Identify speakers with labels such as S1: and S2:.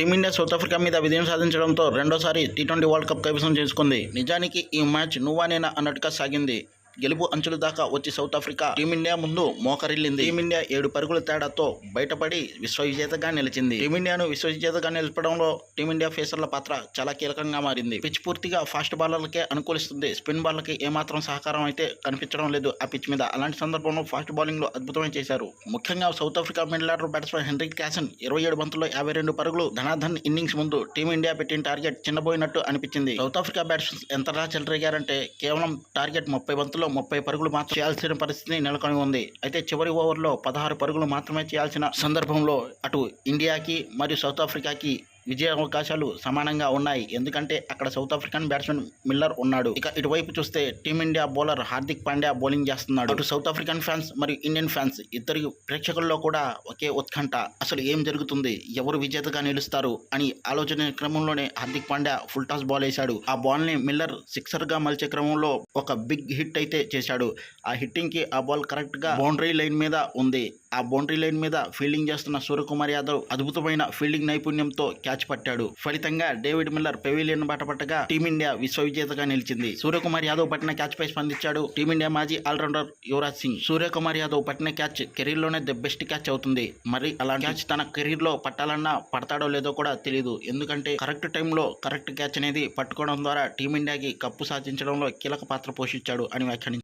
S1: Team India south Africa మీద విజయం సాధించడంతో రెండోసారి టీ ట్వంటీ వరల్డ్ కప్ కైవసం చేసుకుంది. నిజానికి ఈ మ్యాచ్ నువ్వా నేనా అన్నట్టుగా సాగింది. గెలుపు అంచుల దాకా వచ్చి సౌత్ ఆఫ్రికా టీమిండియా ముందు మోకరిల్లింది. టీమిండియా ఏడు పరుగుల తేడాతో బయటపడి విశ్వవిజేతగా నిలిచింది. టీమిండియాను విశ్వవిజేతగా నిలపడంలో టీమిండియా ఫేసర్ల పాత్ర చాలా కీలకంగా మారింది. పిచ్ పూర్తిగా ఫాస్ట్ బాలర్లకే అనుకూలిస్తుంది. స్పిన్ బాలర్కి ఏమాత్రం సహకారం అయితే కనిపించడం లేదు ఆ పిచ్ మీద. అలాంటి సందర్భంలో ఫాస్ట్ బౌలింగ్లో అద్భుతమే చేశారు. ముఖ్యంగా South Africa middle order batsmen Henry Klaasen ఇరవై ఏడు బంతుల్లో యాభై రెండు పరుగులు ధనాధన్ ఇన్నింగ్స్ ముందు టీమిండియా పెట్టిన టార్గెట్ చిన్నబోయినట్టు అనిపించింది. సౌత్ ఆఫ్రికా బ్యాట్స్మెన్ ఎంతలా చెలరేగారంటే కేవలం టార్గెట్ ముప్పై బంతులు ఇన్నింగ్స్లో ముప్పై పరుగులు మాత్రం చేయాల్సిన పరిస్థితి నెలకొని ఉంది. అయితే చివరి ఓవర్లో పదహారు పరుగులు మాత్రమే చేయాల్సిన సందర్భంలో అటు ఇండియాకి మరియు సౌత్ ఆఫ్రికాకి విజయావకాశాలు సమానంగా ఉన్నాయి. ఎందుకంటే అక్కడ సౌత్ ఆఫ్రికన్ బ్యాట్స్మెన్ మిల్లర్ ఉన్నాడు. ఇక ఇటువైపు చూస్తే team India bowler Hardik Pandya bowling చేస్తున్నాడు. అటు సౌత్ ఆఫ్రికన్ ఫ్యాన్స్ మరియు ఇండియన్ ఫ్యాన్స్ ఇద్దరు ప్రేక్షకుల్లో కూడా ఒకే ఉత్కంఠ. అసలు ఏం జరుగుతుంది? ఎవరు విజేతగా నిలుస్తారు? అని ఆలోచన క్రమంలోనే Hardik Pandya full toss ball వేశాడు. ఆ బాల్ని మిల్లర్ సిక్సర్గా మలిచే క్రమంలో ఒక బిగ్ హిట్ అయితే చేశాడు. ఆ హిట్టింగ్కి ఆ బాల్ కరెక్ట్గా బౌండరీ లైన్ మీద ఉంది. ఆ బౌండరీ లైన్ మీద ఫీల్డింగ్ చేస్తున్న సూర్యకుమార్ యాదవ్ అద్భుతమైన ఫీల్డింగ్ నైపుణ్యంతో క్యాచ్ పట్టాడు. ఫలితంగా డేవిడ్ మిల్లర్ పెవిలియన్ బాట పట్టగా టీమిండియా విశ్వవిజేతగా నిలిచింది. సూర్యకుమార్ యాదవ్ పట్టిన క్యాచ్ పై స్పందించాడు టీమిండియా మాజీ ఆల్రౌండర్ యువరాజ్ సింగ్. సూర్యకుమార్ యాదవ్ పట్టిన క్యాచ్ కెరీర్లోనే ది బెస్ట్ క్యాచ్ అవుతుంది. మరి అలాంటి క్యాచ్ తన కెరీర్లో పట్టాలన్నా పడతాడో లేదో కూడా తెలియదు ఎందుకంటే కరెక్ట్ టైంలో కరెక్ట్ క్యాచ్ అనేది పట్టుకోవడం ద్వారా టీమిండియాకి కప్పు సాధించడంలో కీలక పాత్ర పోషించాడు అని వ్యాఖ్యానించారు